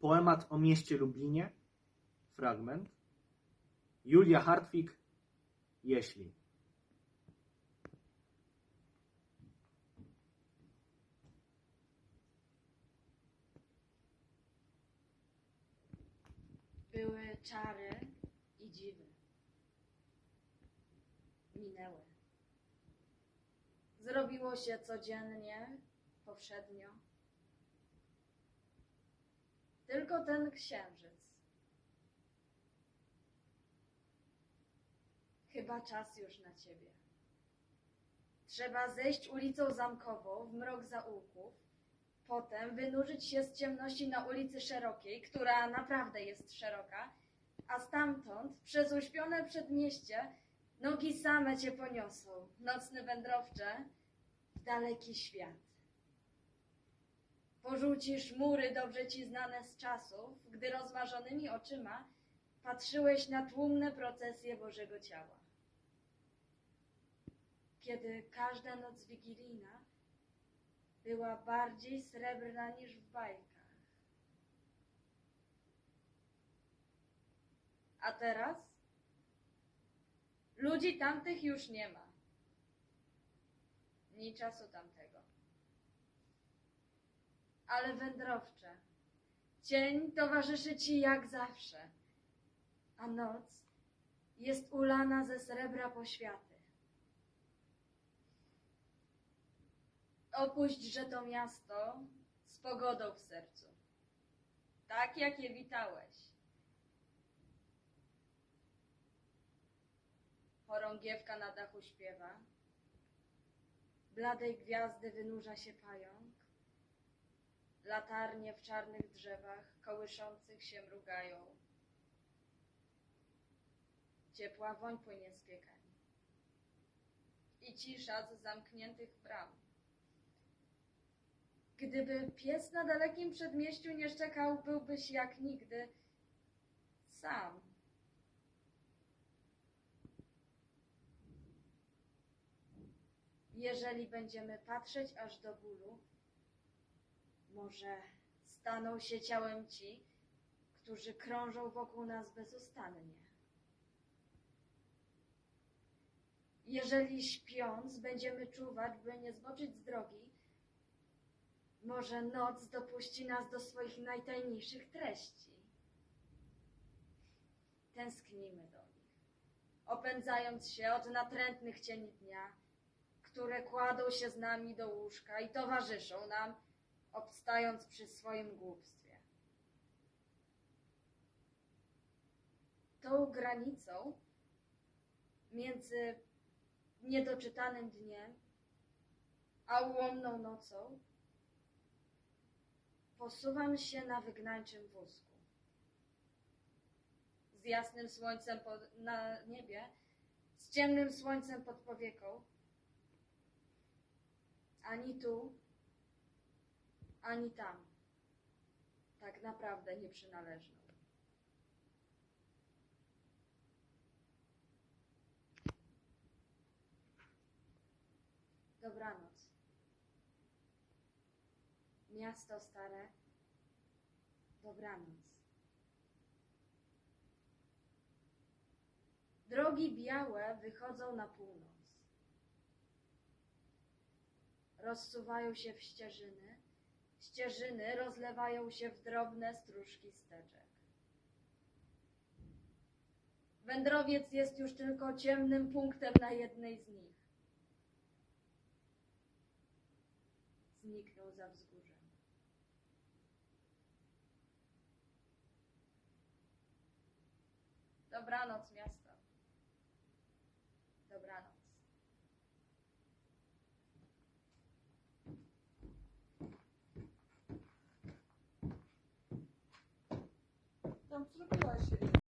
Poemat o mieście Lublinie, fragment. Julia Hartwig, jeśli. Były czary i dziwy. Minęły. Zrobiło się codziennie, powszednio. Tylko ten księżyc. Chyba czas już na ciebie. Trzeba zejść ulicą zamkową w mrok zaułków, Potem wynurzyć się z ciemności na ulicy Szerokiej, która naprawdę jest szeroka, a stamtąd, przez uśpione przedmieście, nogi same cię poniosą, nocny wędrowcze, w daleki świat. Porzucisz mury dobrze ci znane z czasów, gdy rozmarzonymi oczyma patrzyłeś na tłumne procesje Bożego Ciała. Kiedy każda noc wigilijna była bardziej srebrna niż w bajkach. A teraz? Ludzi tamtych już nie ma. Ni czasu tamtego. Ale wędrowcze, cień towarzyszy ci jak zawsze, a noc jest ulana ze srebra poświaty. Opuść, że to miasto z pogodą w sercu. Tak, jak je witałeś. Chorągiewka na dachu śpiewa. Bladej gwiazdy wynurza się pająk. Latarnie w czarnych drzewach kołyszących się mrugają. Ciepła woń płynie z piekarni. I cisza z zamkniętych bram. Gdyby pies na dalekim przedmieściu nie szczekał, byłbyś jak nigdy sam. Jeżeli będziemy patrzeć aż do bólu, może staną się ciałem ci, którzy krążą wokół nas bezustannie. Jeżeli śpiąc będziemy czuwać, by nie zboczyć z drogi, może noc dopuści nas do swoich najtajniejszych treści. Tęsknimy do nich, opędzając się od natrętnych cieni dnia, które kładą się z nami do łóżka i towarzyszą nam, obstając przy swoim głupstwie. Tą granicą między niedoczytanym dniem a ułomną nocą Posuwam się na wygnańczym wózku. Z jasnym słońcem pod, na niebie, z ciemnym słońcem pod powieką. Ani tu, ani tam. Tak naprawdę nieprzynależną. Dobranoc. Miasto stare, dobranoc. Drogi białe wychodzą na północ. Rozsuwają się w ścieżyny, ścieżyny rozlewają się w drobne stróżki steczek. Wędrowiec jest już tylko ciemnym punktem na jednej z nich. Zniknął za wzgórzem. Dobranoc, miasto. Dobranoc. там цветы начали.